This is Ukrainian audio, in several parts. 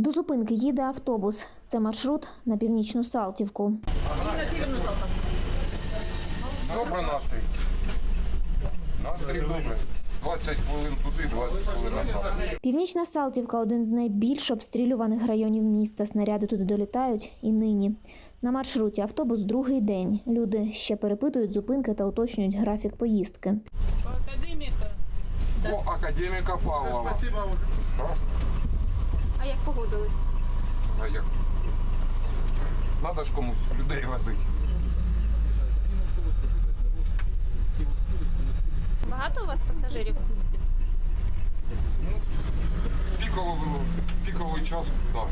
До зупинки їде автобус. Це маршрут на північну Салтівку. Добре настрій. Настрій добре. 20 хвилин туди, 20 хвилин назад. Північна Салтівка один з найбільш обстрілюваних районів міста. Снаряди туди долітають і нині. На маршруті автобус другий день. Люди ще перепитують зупинки та уточнюють графік поїздки. Академіка. О, академіка Павлова. Страшно. А як погодились? А як? Надо ж комусь людей возити. Багато у вас пасажирів? Ну, піково, піковий час, так.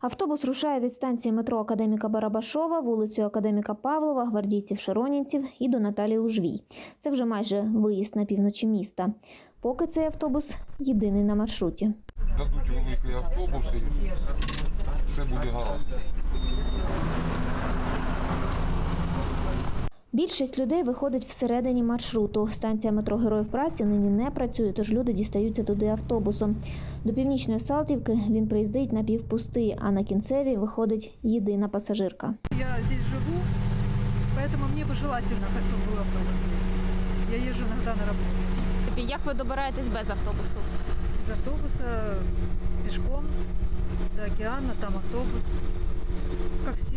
Автобус рушає від станції метро Академіка Барабашова, вулицею Академіка Павлова, гвардійців Широнінців і до Наталії Ужвій. Це вже майже виїзд на півночі міста. Поки цей автобус єдиний на маршруті Дадуть великий автобус і все буде гаразд. Більшість людей виходить всередині маршруту. Станція метро Героїв праці нині не працює, тож люди дістаються туди автобусом. До північної Салтівки він приїздить напівпустий, а на кінцевій виходить єдина пасажирка. Я здесь живу, поэтому мне бы желательно, чтобы был автобус здесь. Я езжу иногда на работу. Тобі як ви добираєтесь без автобусу? Из автобуса пешком до океана, там автобус, как все.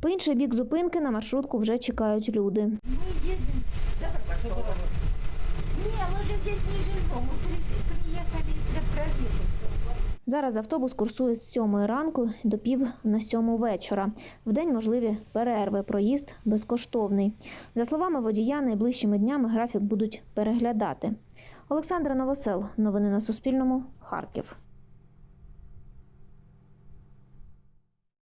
По інший бік зупинки на маршрутку вже чекають люди. Мы едем до Барбашова. Не, мы же здесь не живем, мы при- приехали для проверки. Зараз автобус курсує з сьомої ранку до пів на сьому вечора. Вдень можливі перерви, проїзд безкоштовний. За словами водія, найближчими днями графік будуть переглядати. Олександра Новосел. Новини на Суспільному. Харків.